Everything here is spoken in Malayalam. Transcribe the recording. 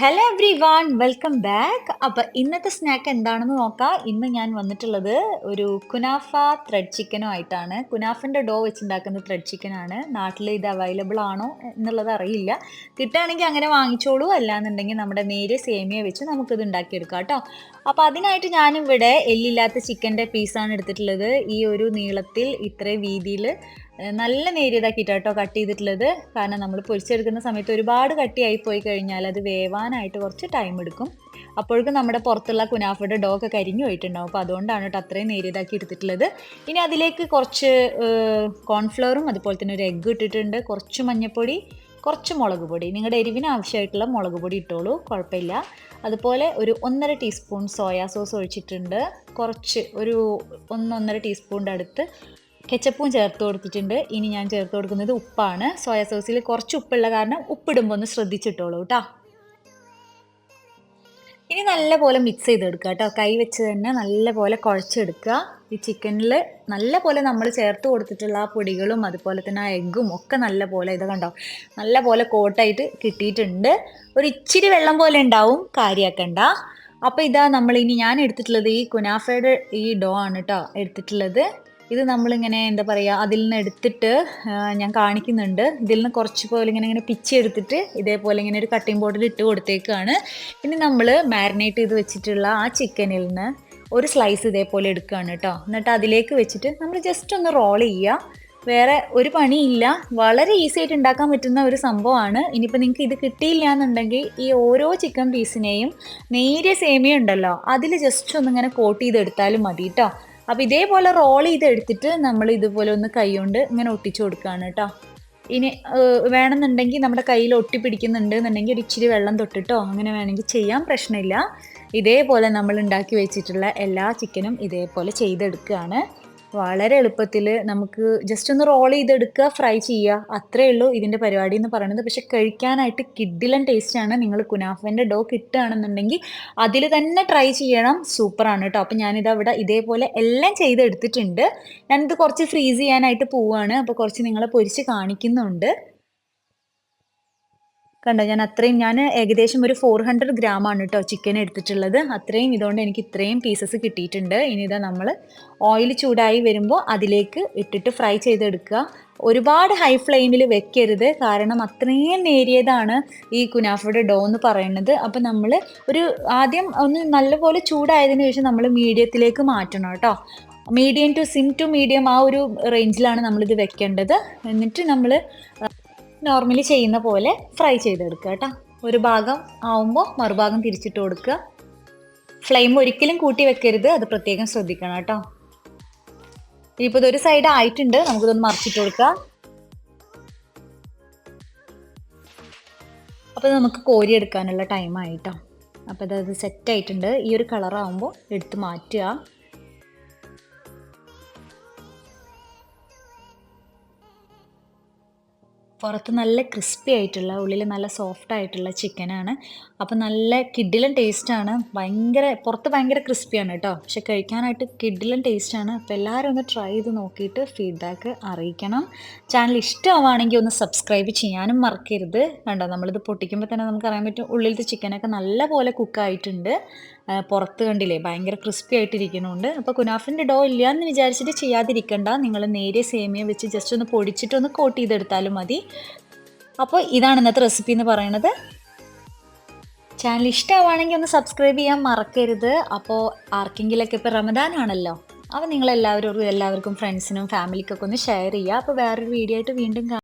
Hello everyone welcome back appam ഇന്നത്തെ സ്നാക്ക് എന്താണെന്ന് നോക്കാം. ഇന്ന് ഞാൻ വന്നിട്ടുള്ളത് ഒരു കുനാഫ ത്രെഡ് ചിക്കനോ ആയിട്ടാണ്. കുനാഫിന്റെ ഡോ വെച്ചുണ്ടാക്കുന്ന ത്രെഡ് ചിക്കനാണ് നാട്ടിൽ ഇത് അവൈലബിൾ ആണോ എന്നുള്ളത് അറിയില്ല. കിട്ടുകയാണെങ്കിൽ അങ്ങനെ വാങ്ങിച്ചോളൂ. അല്ലാന്നുണ്ടെങ്കിൽ നമ്മുടെ നേരെ സേമിയ വെച്ച് നമുക്കിത് ഉണ്ടാക്കിയെടുക്കാം കേട്ടോ. അപ്പോൾ അതിനായിട്ട് ഞാനിവിടെ എല്ലില്ലാത്ത ചിക്കന്റെ പീസാണ് എടുത്തിട്ടുള്ളത്. ഈ ഒരു നീളത്തിൽ ഇത്രയും വീതിയിൽ നല്ല നേരിയതാക്കിയിട്ട് കേട്ടോ കട്ട് ചെയ്തിട്ടുള്ളത്. കാരണം നമ്മൾ പൊരിച്ചെടുക്കുന്ന സമയത്ത് ഒരുപാട് കട്ടിയായി പോയി കഴിഞ്ഞാൽ അത് വേവാനായിട്ട് കുറച്ച് ടൈം എടുക്കും. അപ്പോഴേക്കും നമ്മുടെ പുറത്തുള്ള കുനാഫയുടെ ഡോ ഒക്കെ കരിഞ്ഞു പോയിട്ടുണ്ടാവും. അപ്പോൾ അതുകൊണ്ടാണ് കേട്ടോ അത്രയും നേരിയതാക്കി എടുത്തിട്ടുള്ളത്. ഇനി അതിലേക്ക് കുറച്ച് കോൺഫ്ലവറും അതുപോലെ തന്നെ ഒരു എഗ്ഗ് ഇട്ടിട്ടുണ്ട്. കുറച്ച് മഞ്ഞൾപ്പൊടി കുറച്ച് മുളക് പൊടി. നിങ്ങളുടെ എരിവിന് ആവശ്യമായിട്ടുള്ള മുളക് പൊടി ഇട്ടോളൂ. കുഴപ്പമില്ല. അതുപോലെ ഒരു ഒന്നര ടീസ്പൂൺ സോയാ സോസ് ഒഴിച്ചിട്ടുണ്ട്. കുറച്ച് ഒരു ഒന്നൊന്നര ടീസ്പൂണിന്റെ അടുത്ത് കെച്ചപ്പും ചേർത്ത് കൊടുത്തിട്ടുണ്ട്. ഇനി ഞാൻ ചേർത്ത് കൊടുക്കുന്നത് ഉപ്പാണ്. സോയ സോസിൽ കുറച്ച് ഉപ്പുള്ള കാരണം ഉപ്പിടുമ്പോൾ ഒന്ന് ശ്രദ്ധിച്ചിട്ടോളൂ കേട്ടോ ഇനി നല്ലപോലെ മിക്സ് ചെയ്തെടുക്കുക കേട്ടോ കൈ വെച്ച് തന്നെ നല്ലപോലെ കുഴച്ചെടുക്കുക. ഈ ചിക്കനിൽ നല്ലപോലെ നമ്മൾ ചേർത്ത് കൊടുത്തിട്ടുള്ള ആ പൊടികളും അതുപോലെ തന്നെ ആ എഗ്ഗും ഒക്കെ നല്ലപോലെ ഇത് കണ്ടോ നല്ലപോലെ കോട്ടായിട്ട് കിട്ടിയിട്ടുണ്ട്. ഒരു ഇച്ചിരി വെള്ളം പോലെ ഉണ്ടാവും കാര്യമാക്കണ്ട അപ്പോൾ ഇതാ നമ്മൾ ഇനി ഞാൻ എടുത്തിട്ടുള്ളത് ഈ കുനാഫയുടെ ഈ ഡോ ആണ് കേട്ടോ എടുത്തിട്ടുള്ളത്. ഇത് നമ്മളിങ്ങനെ എന്താ പറയുക അതിൽ നിന്ന് എടുത്തിട്ട് ഞാൻ കാണിക്കുന്നുണ്ട്. ഇതിൽ നിന്ന് കുറച്ച് പോലെ ഇങ്ങനെ ഇങ്ങനെ പിച്ച് എടുത്തിട്ട് ഇതേപോലെ ഇങ്ങനെ ഒരു കട്ടിംഗ് ബോർഡിൽ ഇട്ട് കൊടുത്തേക്കാണ്. ഇനി നമ്മൾ മാരിനേറ്റ് ചെയ്ത് വെച്ചിട്ടുള്ള ആ ചിക്കനിൽ നിന്ന് ഒരു സ്ലൈസ് ഇതേപോലെ എടുക്കുകയാണ് കേട്ടോ എന്നിട്ട് അതിലേക്ക് വെച്ചിട്ട് നമ്മൾ ജസ്റ്റ് ഒന്ന് റോൾ ചെയ്യുക വേറെ ഒരു പണിയില്ല. വളരെ ഈസി ആയിട്ട് ഉണ്ടാക്കാൻ പറ്റുന്ന ഒരു സംഭവമാണ്. ഇനിയിപ്പോൾ നിങ്ങൾക്ക് ഇത് കിട്ടിയില്ല എന്നുണ്ടെങ്കിൽ ഈ ഓരോ ചിക്കൻ പീസിനെയും നേരിയ സേമിയ ഉണ്ടല്ലോ അതിൽ ജസ്റ്റ് ഒന്നിങ്ങനെ കോട്ട് ചെയ്തെടുത്താലും മതി കേട്ടോ അപ്പോൾ ഇതേപോലെ റോൾ ചെയ്ത് എടുത്തിട്ട് നമ്മൾ ഇതുപോലെ ഒന്ന് കൈകൊണ്ട് ഇങ്ങനെ ഒട്ടിച്ചു കൊടുക്കുകയാണ് കേട്ടോ. ഇനി വേണമെന്നുണ്ടെങ്കിൽ നമ്മുടെ കയ്യിൽ ഒട്ടിപ്പിടിക്കുന്നുണ്ട് എന്നുണ്ടെങ്കിൽ ഒരു ഇച്ചിരി വെള്ളം തൊട്ടിട്ടോ അങ്ങനെ വേണമെങ്കിൽ ചെയ്യാൻ പ്രശ്നമില്ല. ഇതേപോലെ നമ്മൾ ഉണ്ടാക്കി വെച്ചിട്ടുള്ള എല്ലാ ചിക്കനും ഇതേപോലെ ചെയ്തെടുക്കുകയാണ്. വളരെ എളുപ്പത്തിൽ നമുക്ക് ജസ്റ്റ് ഒന്ന് റോൾ ചെയ്തെടുക്കുക ഫ്രൈ ചെയ്യുക. അത്രയേ ഉള്ളൂ ഇതിന്റെ പരിപാടി എന്ന് പറയുന്നത്. പക്ഷെ കഴിക്കാനായിട്ട് കിഡിലൻ ടേസ്റ്റാണ് നിങ്ങൾ കുനാഫന്റെ ഡോ കിട്ടുകയാണെന്നുണ്ടെങ്കിൽ അതിൽ തന്നെ ട്രൈ ചെയ്യണം. സൂപ്പറാണ് കേട്ടോ. അപ്പോൾ ഞാനിത് അവിടെ ഇതേപോലെ എല്ലാം ചെയ്തെടുത്തിട്ടുണ്ട്. ഞാനിത് കുറച്ച് ഫ്രീസ് ചെയ്യാനായിട്ട് പോവുകയാണ്. അപ്പോൾ കുറച്ച് നിങ്ങളെ പൊരിച്ച് കാണിക്കുന്നുണ്ട്. കണ്ടോ ഞാൻ അത്രയും ഞാൻ ഏകദേശം ഒരു ഫോർ ഹൺഡ്രഡ് ആണ് കേട്ടോ ചിക്കൻ എടുത്തിട്ടുള്ളത്. അത്രയും ഇതുകൊണ്ട് എനിക്ക് ഇത്രയും പീസസ് കിട്ടിയിട്ടുണ്ട്. ഇനി ഇതാ നമ്മൾ ഓയിൽ ചൂടായി വരുമ്പോൾ അതിലേക്ക് ഇട്ടിട്ട് ഫ്രൈ ചെയ്തെടുക്കുക. ഒരുപാട് ഹൈ ഫ്ലെയിമിൽ വെക്കരുത്. കാരണം അത്രയും നേരിയതാണ് ഈ കുനാഫയുടെ ഡോ എന്ന് പറയുന്നത്. അപ്പോൾ നമ്മൾ ഒരു ആദ്യം ഒന്ന് നല്ലപോലെ ചൂടായതിനു ശേഷം നമ്മൾ മീഡിയത്തിലേക്ക് മാറ്റണം കേട്ടോ medium to sim to medium ആ ഒരു റേഞ്ചിലാണ് നമ്മളിത് വെക്കേണ്ടത്. എന്നിട്ട് നമ്മൾ നോർമലി ചെയ്യുന്ന പോലെ ഫ്രൈ ചെയ്തെടുക്കുക കേട്ടോ. ഒരു ഭാഗം ആവുമ്പോൾ മറുഭാഗം തിരിച്ചിട്ട് കൊടുക്കുക. ഫ്ലെയിം ഒരിക്കലും കൂട്ടി വെക്കരുത് അത് പ്രത്യേകം ശ്രദ്ധിക്കണം കേട്ടോ. ഇനിയിപ്പോൾ ഇതൊരു സൈഡ് ആയിട്ടുണ്ട് നമുക്കിതൊന്ന് മറിച്ചിട്ട് കൊടുക്കുക. അപ്പോൾ നമുക്ക് കോരി എടുക്കാനുള്ള ടൈം ആയിട്ടോ അപ്പോൾ ഇത് സെറ്റ് ആയിട്ടുണ്ട്. ഈ ഒരു കളറാകുമ്പോൾ എടുത്ത് മാറ്റുക. പുറത്ത് നല്ല ക്രിസ്പി ആയിട്ടുള്ള ഉള്ളിൽ നല്ല സോഫ്റ്റ് ആയിട്ടുള്ള ചിക്കനാണ് അപ്പോൾ നല്ല കിഡിലൻ ടേസ്റ്റാണ് ഭയങ്കര പുറത്ത് ഭയങ്കര ക്രിസ്പിയാണ് കേട്ടോ പക്ഷെ കഴിക്കാനായിട്ട് കിഡിലൻ ടേസ്റ്റാണ് അപ്പോൾ എല്ലാവരും ഒന്ന് ട്രൈ ചെയ്ത് നോക്കിയിട്ട് ഫീഡ്ബാക്ക് അറിയിക്കണം. ചാനൽ ഇഷ്ടമാവുകയാണെങ്കിൽ ഒന്ന് സബ്സ്ക്രൈബ് ചെയ്യാനും മറക്കരുത്. കണ്ടോ? നമ്മളിത് പൊട്ടിക്കുമ്പോൾ തന്നെ നമുക്ക് അറിയാൻ പറ്റും ഉള്ളിലത്തെ ചിക്കനൊക്കെ നല്ല പോലെ കുക്കായിട്ടുണ്ട് പുറത്ത് കണ്ടില്ലേ? ഭയങ്കര ക്രിസ്പി ആയിട്ടിരിക്കുന്നുണ്ട്. അപ്പോൾ കുനാഫിന്റെ ഡോ ഇല്ല എന്ന് വിചാരിച്ചിട്ട് ചെയ്യാതിരിക്കണ്ട. നിങ്ങൾ നേരെ സേമിയ വെച്ച് ജസ്റ്റ് ഒന്ന് പൊടിച്ചിട്ടൊന്ന് കോട്ട് ചെയ്തെടുത്താലും മതി. അപ്പോൾ ഇതാണ് ഇന്നത്തെ റെസിപ്പി എന്ന് പറയുന്നത്. ചാനൽ ഇഷ്ടമാണെങ്കിൽ ഒന്ന് സബ്സ്ക്രൈബ് ചെയ്യാൻ മറക്കരുത്. അപ്പോൾ ആർക്കെങ്കിലൊക്കെ ഇപ്പോൾ റമദാനാണല്ലോ അപ്പോൾ നിങ്ങളെല്ലാവരും എല്ലാവർക്കും ഫ്രണ്ട്സിനും ഫാമിലിക്കൊക്കെ ഒന്ന് ഷെയർ ചെയ്യുക. അപ്പോൾ വേറൊരു വീഡിയോ ആയിട്ട് വീണ്ടും